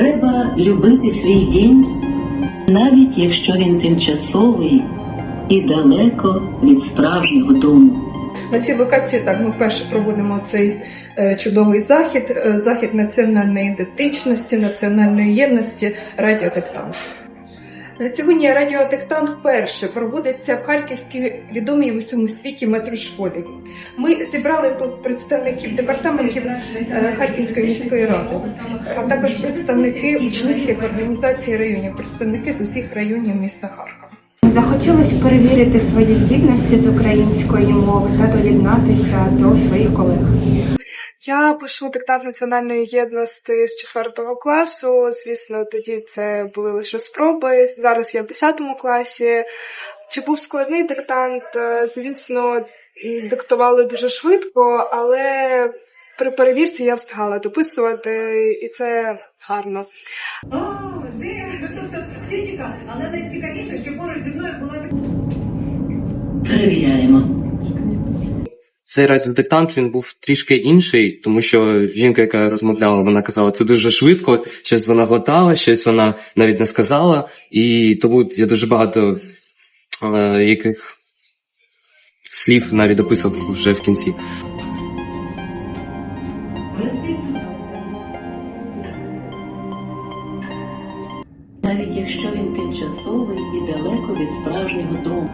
Треба любити свій дім, навіть якщо він тимчасовий і далеко від справжнього дому. На цій локації так ми перше проводимо цей е, чудовий захід, е, захід національної ідентичності, національної єдності радіодиктант. Сьогодні радіодиктант вперше проводиться в Харківській відомій в усьому світі метрошколі. Ми зібрали тут представників департаментів е, Харківської міської ради, а також представники учнівських організацій районів, представники з усіх районів міста Харкова. Захотілося перевірити свої здібності з української мови та доєднатися до своїх колег. Я пишу диктант національної єдності з 4 класу. Звісно, тоді це були лише спроби. Зараз я в 10 класі. Чи був складний диктант? Е, Звісно, диктували дуже швидко, але при перевірці я встигала дописувати, і це гарно. О, де? Тобто всі чекали, але найцікавіше, що поруч зі мною була така. Перевіряємо. Цей радіодиктант він був трішки інший, тому що жінка, яка розмовляла, вона казала, це дуже швидко, щось вона глотала, щось вона навіть не сказала, і тому я дуже багато е, яких слів навіть дописав вже в кінці. Навіть якщо він тимчасовий і далеко від справжнього дому.